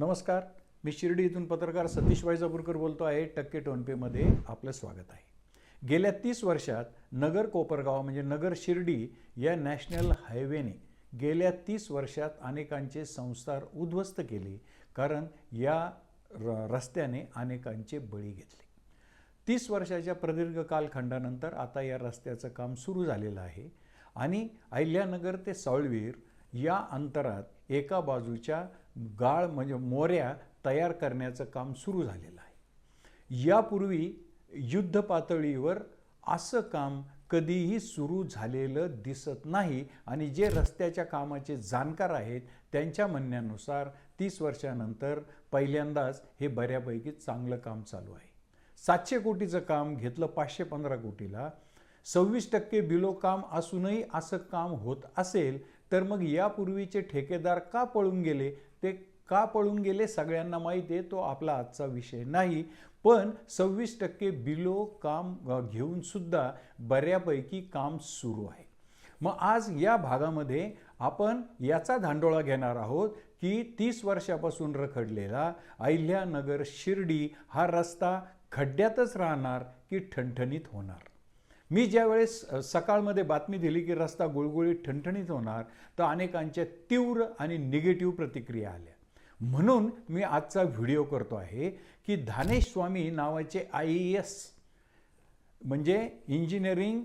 नमस्कार मी शिर्डी इथून पत्रकार सतीश वायजापूरकर बोलतो आहे. टक्के टोनपेमध्ये आपलं स्वागत आहे. गेल्या तीस वर्षात नगर कोपरगाव म्हणजे नगर शिर्डी या नॅशनल हायवेने गेल्या तीस वर्षात अनेकांचे संसार उद्ध्वस्त केले कारण या र रस्त्याने अनेकांचे बळी घेतले. तीस वर्षाच्या प्रदीर्घ कालखंडानंतर आता या रस्त्याचं काम सुरू झालेलं आहे आणि अहिल्यानगर ते सावळवीर या अंतरात एका बाजूच्या गाळ म्हणजे मोऱ्या तयार करण्याचं काम सुरू झालेलं आहे. यापूर्वी युद्ध पातळीवर असं काम कधीही सुरू झालेलं दिसत नाही आणि जे रस्त्याच्या कामाचे जाणकार आहेत त्यांच्या म्हणण्यानुसार तीस वर्षानंतर पहिल्यांदाच हे बऱ्यापैकी चांगलं काम चालू आहे. सातशे कोटीचं काम घेतलं पाचशे पंधरा कोटीला. सव्वीस टक्के बिलो काम असूनही असं काम होत असेल तर मग यापूर्वीचे ठेकेदार का पळून गेले ते का पळून गेले सगळ्यांना माहीत आहे तो आपला आजचा विषय नाही. पण सव्वीस टक्के बिलो काम घेऊनसुद्धा घेऊन सुद्धा बऱ्यापैकी काम सुरू आहे. मग आज या भागामध्ये आपण याचा धांडोळा घेणार आहोत की तीस वर्षापासून रखडलेला अहिल्यानगर शिर्डी हा रस्ता खड्ड्यातच राहणार की ठणठणीत होणार? मी ज्यावेळेस सकाळमध्ये बातमी दिली की रस्ता गुळगुळीत ठणठणीत होणार तर अनेकांच्या तीव्र आणि निगेटिव्ह प्रतिक्रिया आल्या. म्हणून मी आजचा व्हिडिओ करतो आहे की धानेश स्वामी नावाचे आय ए एस म्हणजे इंजिनिअरिंग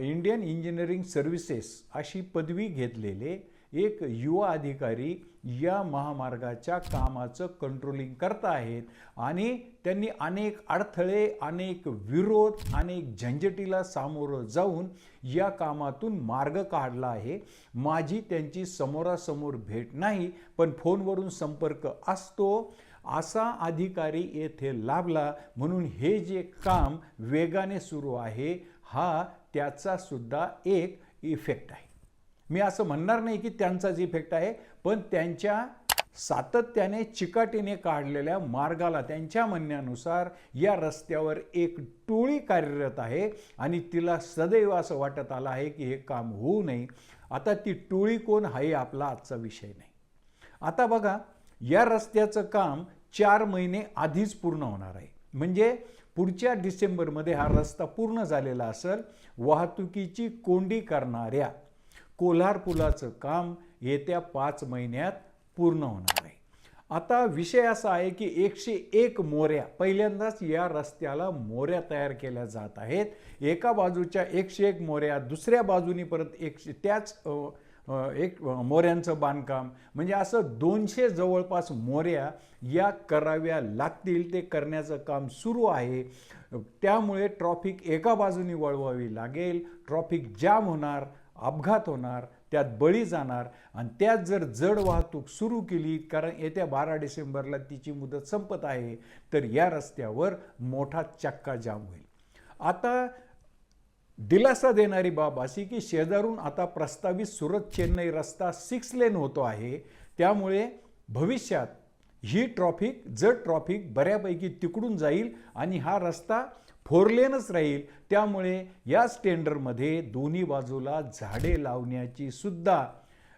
इंडियन इंजिनिअरिंग सर्व्हिसेस अशी पदवी घेतलेले एक युवा अधिकारी या महामार्गाच्या कामाचं कंट्रोलिंग करत आहेत आणि त्यांनी अनेक अडथळे अनेक विरोध अनेक झंझटीला सामोरं जाऊन या कामातून मार्ग काढला आहे. माझी त्यांची समोरासमोर भेट नाही पण फोनवरून संपर्क असतो. असा अधिकारी येथे लाभला म्हणून हे जे काम वेगाने सुरू आहे हा त्याचासुद्धा एक इफेक्ट आहे. मी असं म्हणणार नाही की त्यांचाच इफेक्ट आहे पण त्यांच्या सातत्याने चिकाटीने काढलेल्या मार्गाला त्यांच्या म्हणण्यानुसार या रस्त्यावर एक टोळी कार्यरत आहे आणि तिला सदैव असं वाटत आलं आहे की हे काम होऊ नये. आता ती टोळी कोण हाही आपला आजचा विषय नाही. आता बघा या रस्त्याचं काम चार महिने आधीच पूर्ण होणार आहे. म्हणजे पुढच्या डिसेंबरमध्ये हा रस्ता पूर्ण झालेला असेल वाहतुकीची कोंडी करणाऱ्या कोल्हार पुलाचं काम येत्या पाच महिन्यात पूर्ण होणार आहे. आता विषय असा आहे की एकशे एक मोऱ्या पहिल्यांदाच या रस्त्याला मोऱ्या तयार केल्या जात आहेत. एका बाजूच्या एकशे एक मोऱ्या दुसऱ्या बाजूनी परत एकशे त्याच एक मोऱ्यांचं बांधकाम. म्हणजे असं दोनशे जवळपास मोऱ्या या कराव्या लागतील ते करण्याचं काम सुरू आहे. त्यामुळे ट्रॉफिक एका बाजूनी वळवावी लागेल ट्रॉफिक जाम होणार अपघात होणार त्यात बळी जाणार आणि त्यात जर जड वाहतूक सुरू केली कारण येत्या बारा डिसेंबरला तिची मुदत संपत आहे तर या रस्त्यावर मोठा चक्का जाम होईल. आता दिलासा देणारी बाब अशी की शेजारून आता प्रस्तावित सुरत चेन्नई रस्ता सिक्स लेन होतो आहे त्यामुळे भविष्यात ही ट्रॉफिक जड ट्रॉफिक बऱ्यापैकी तिकडून जाईल आणि हा रस्ता फोरलेनच राहील. त्यामुळे याच टेंडरमध्ये दोन्ही बाजूला झाडे लावण्याची सुद्धा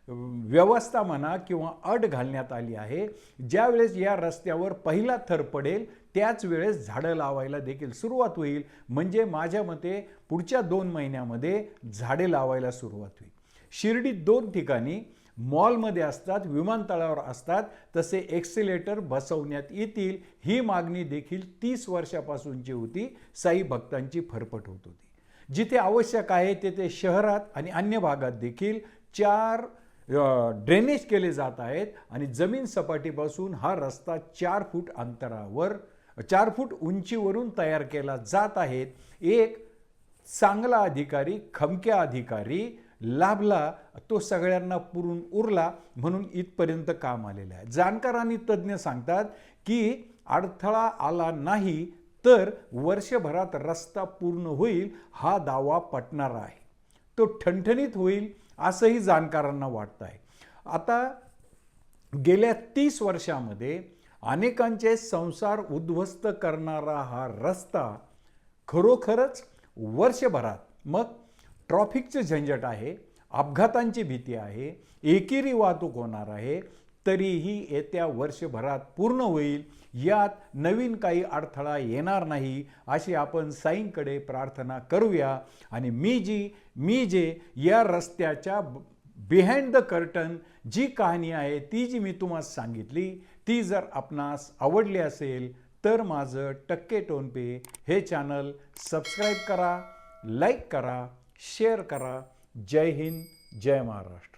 व्यवस्था म्हणा किंवा अट घालण्यात आली आहे. ज्यावेळेस या रस्त्यावर पहिला थर पडेल त्याच वेळेस झाडं लावायला देखील सुरुवात होईल. म्हणजे माझ्या मते पुढच्या दोन महिन्यामध्ये झाडे लावायला सुरुवात होईल. शिर्डीत दोन ठिकाणी मॉलमध्ये असतात विमानतळावर असतात तसे एक्सिलेटर बसवण्यात येतील. ही मागणी देखील तीस वर्षापासूनची होती. साई भक्तांची फरफट होत होती. जिथे आवश्यक आहे तेथे शहरात आणि अन्य भागात देखील चार ड्रेनेज केले जात आहेत आणि जमीन सपाटीपासून हा रस्ता चार फूट अंतरावर चार फूट उंचीवरून तयार केला जात आहेत एक चांगला अधिकारी खमक्या अधिकारी लाभला तो सगळ्यांना पुरून उरला म्हणून इथपर्यंत काम आलेलं आहे. जाणकार आणि तज्ज्ञ सांगतात की अडथळा आला नाही तर वर्षभरात रस्ता पूर्ण होईल हा दावा पटणारा आहे. तो ठणठणीत होईल असंही जाणकारांना वाटतं आहे. आता गेल्या तीस वर्षामध्ये अनेकांचे संसार उद्ध्वस्त करणारा हा रस्ता खरोखरच वर्षभरात मग ट्रॉफिकचं झंझट आहे अपघातांची भीती आहे एकेरी वाहतूक होणार आहे तरीही येत्या वर्षभरात पूर्ण होईल यात नवीन काही अडथळा येणार नाही अशी आपण साईंकडे प्रार्थना करूया. आणि मी जी मी जे या रस्त्याच्या बिहाइंड द कर्टन जी कहाणी आहे ती जी मी तुम्हाला सांगितली ती जर आपणास आवडली असेल तर माझं टक्के टोनपे हे चॅनल सबस्क्राईब करा लाईक करा शेअर करा. जय हिंद जय महाराष्ट्र.